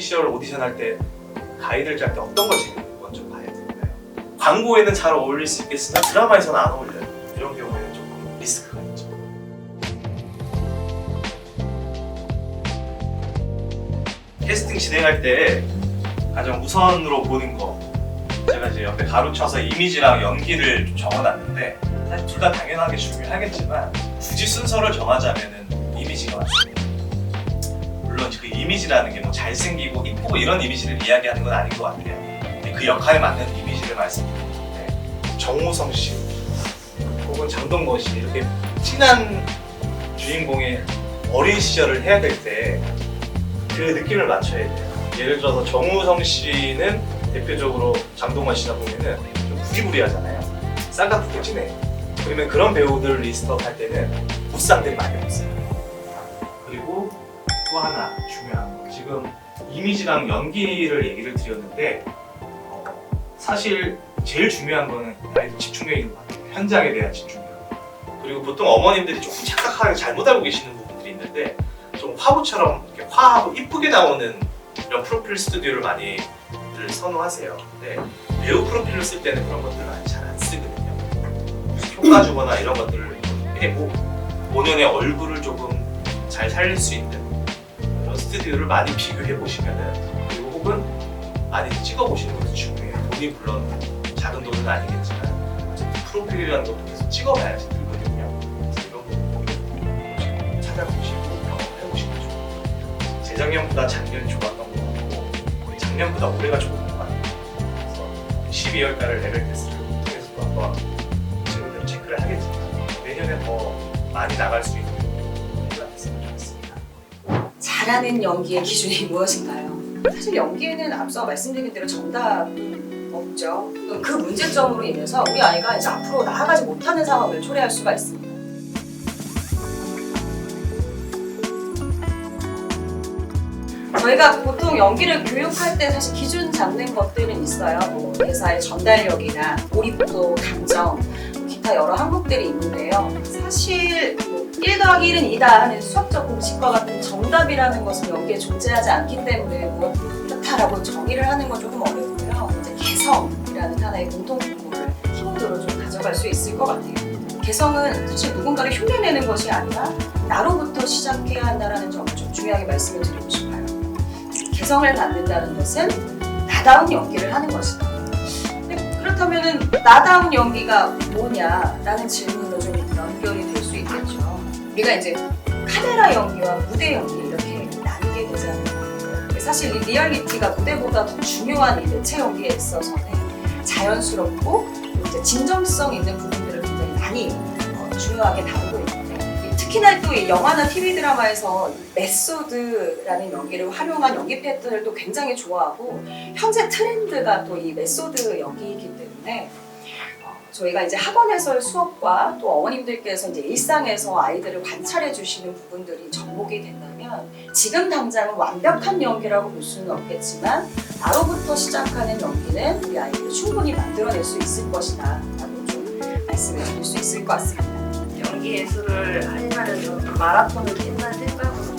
시절 오디션 할 때 가이드를 짤 때 어떤 걸 제일 먼저 봐야 될까요? 광고에는 잘 어울릴 수 있겠으나 드라마에서는 안 어울려요. 이런 경우에는 조금 리스크가 있죠. 캐스팅 진행할 때 가장 우선으로 보는 거 제가 이제 옆에 가로쳐서 이미지랑 연기를 좀 적어놨는데 사실 둘 다 당연하게 중요하겠지만 굳이 순서를 정하자면은 이미지가 맞습니다. 물론 그 이미지라는 게 뭐 잘생기고 이쁘고 이런 이미지를 이야기하는 건 아닌 것 같아요. 근데 그 역할에 맞는 이미지를 말씀드리는데 정우성 씨 혹은 장동건 씨 이렇게 친한 주인공의 어린 시절을 해야 될 때 그 느낌을 맞춰야 돼요. 예를 들어서 정우성 씨는 대표적으로 장동건 씨나 보면은 좀 부리부리하잖아요. 쌍꺼풀도 진해. 그러면 그런 배우들 리스트업 할 때는 무쌍들이 많이 없어요. 하나 중요한 거 지금 이미지랑 연기를 얘기를 드렸는데 어, 사실 제일 중요한 거는 나의 집중력인 것 같아요. 현장에 대한 집중력. 그리고 보통 어머님들이 조금 착각하게 잘못 알고 계시는 부분들이 있는데 좀 화보처럼 이렇게 화하고 이쁘게 나오는 이런 프로필 스튜디오를 많이 들 선호하세요. 근데 배우 프로필을 쓸 때는 그런 것들을 많이 잘안 쓰거든요. 효과 주거나 이런 것들을 빼고 본연의 얼굴을 조금 잘 살릴 수 있는 스튜디오를 많이 비교해 보시면은 그리고 혹은 많이 찍어 보시는 것도 중요해요. 돈이 물론 작은 돈은 아니겠지만 어쨌든 프로필이라는 것도 계속 찍어봐야지 들거든요. 그래서 이런 부분 찾아보시고 경험해 보시는 게 좋아요. 재작년보다 작년이 좋았던 것 같고 작년보다 올해가 좋은 것 같아요. 그래서 12월 달을 레벨 테스트를 통해서 또 한번 친구들 체크를 하겠지만 내년에 더 많이 나갈 수 있는 잘하는 연기의 기준이 무엇인가요? 사실 연기에는 앞서 말씀드린 대로 정답은 없죠. 그 문제점으로 인해서 우리 아이가 이제 앞으로 나아가지 못하는 상황을 초래할 수가 있습니다. 저희가 보통 연기를 교육할 때 사실 기준 잡는 것들은 있어요. 뭐 대사의 전달력이나 몰입도, 감정, 기타 여러 항목들이 있는데요. 사실 뭐 1 더하기 1은 2다 하는 수학적 공식과 같은 정답이라는 것은 연기에 존재하지 않기 때문에 뭐 그렇다라고 정의를 하는 건 조금 어렵고요. 이제 개성이라는 하나의 공통 분모를 키워드로 좀 가져갈 수 있을 것 같아요. 개성은 사실 누군가를 흉내내는 것이 아니라 나로부터 시작해야 한다는 점을 좀 중요하게 말씀을 드리고 싶어요. 개성을 갖는다는 것은 나다운 연기를 하는 것이다. 근데 그렇다면은 나다운 연기가 뭐냐라는 질문으로 좀 연결이 될 수 있겠죠. 우리가 이제 카메라 연기와 무대 연기 이렇게 나누게 되잖아요. 사실 이 리얼리티가 무대보다 더 중요한 이 매체 연기에 있어서는 자연스럽고 이제 진정성 있는 부분들을 굉장히 많이 어, 중요하게 다루고 있는데 이 특히나 또이 영화나 TV 드라마에서 메소드라는 연기를 활용한 연기 패턴을 또 굉장히 좋아하고 현재 트렌드가 또 이 메소드 연기이기 때문에 어, 저희가 이제 학원 해설 수업과 또 어머님들께서 이제 일상에서 아이들을 관찰해 주시는 부분들이 접목이 된다면 지금 당장은 완벽한 연기라고 볼 수는 없겠지만 나로부터 시작하는 연기는 우리 아이들이 충분히 만들어낼 수 있을 것이다 라고 좀 말씀을 드릴 수 있을 것 같습니다. 연기 예술을 하려면 마라톤을 뛴다는 생각을